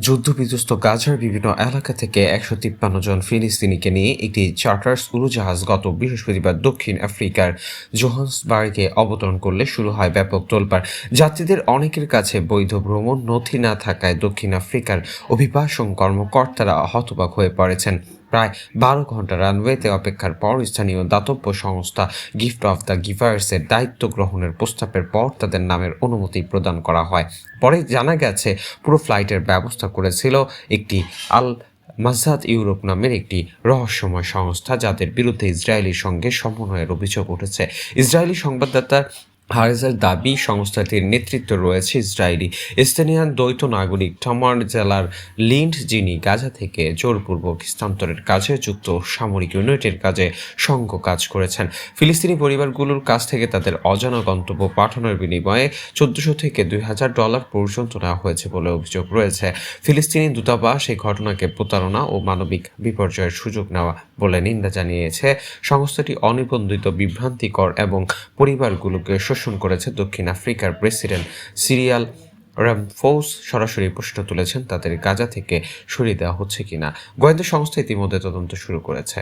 যুদ্ধবিধ্বস্ত গাজার বিভিন্ন এলাকা থেকে একশো তিপ্পান্ন জন ফিলিস্তিনিকে নিয়ে একটি চার্টার্স উড়োজাহাজ গত বৃহস্পতিবার দক্ষিণ আফ্রিকার জোহান্সবার্গে অবতরণ করলে শুরু হয় ব্যাপক তোলপাড়। যাত্রীদের অনেকের কাছে বৈধ ভ্রমণ নথি না থাকায় দক্ষিণ আফ্রিকার অভিবাসন কর্মকর্তারা হতবাক হয়ে পড়েছেন। প্রায় বারো ঘণ্টা রানওয়েতে অপেক্ষার পর স্থানীয় দাতব্য সংস্থা গিফট অফ দ্য গিভার্সের দায়িত্ব গ্রহণের প্রস্তাবের পর তাদের নামের অনুমতি প্রদান করা হয়। পরে জানা গেছে, পুরো ফ্লাইটের ব্যবস্থা করেছিল একটি আল মাজাদ ইউরোপ নামের একটি রহস্যময় সংস্থা, যাদের বিরুদ্ধে ইসরায়েলের সঙ্গে সমন্বয়ের অভিযোগ উঠেছে। ইসরায়েলি সংবাদদাতা হারেজের দাবি, সংস্থাটির নেতৃত্ব রয়েছে ইসরায়েলি স্থানীয় দ্বৈত নাগরিক টমার জেলার লিন্ড, যিনি গাজা থেকে জোরপূর্বক স্থানান্তরের কাজে যুক্ত সামরিক ইউনিটের কাজে সঙ্গ কাজ করেছেন। ফিলিস্তিনি পরিবারগুলোর কাছ থেকে তাদের অজানা গন্তব্য পাঠানোর বিনিময়ে চোদ্দশো থেকে দুই হাজার ডলার পর্যন্ত নেওয়া হয়েছে বলে অভিযোগ রয়েছে। ফিলিস্তিনি দূতাবাস এই ঘটনাকে প্রতারণা ও মানবিক বিপর্যয়ের সুযোগ নেওয়া বলে নিন্দা জানিয়েছে। সংস্থাটি অনিবন্ধিত বিভ্রান্তিকর এবং পরিবারগুলোকে শোষণ করেছে দক্ষিণ আফ্রিকার প্রেসিডেন্ট সিরিয়াল র্যামফোস সরাসরি প্রশ্ন তুলেছেন, তাদের গাজা থেকে সরিয়ে দেওয়া হচ্ছে কিনা। গোয়েন্দা সংস্থা ইতিমধ্যে তদন্ত শুরু করেছে।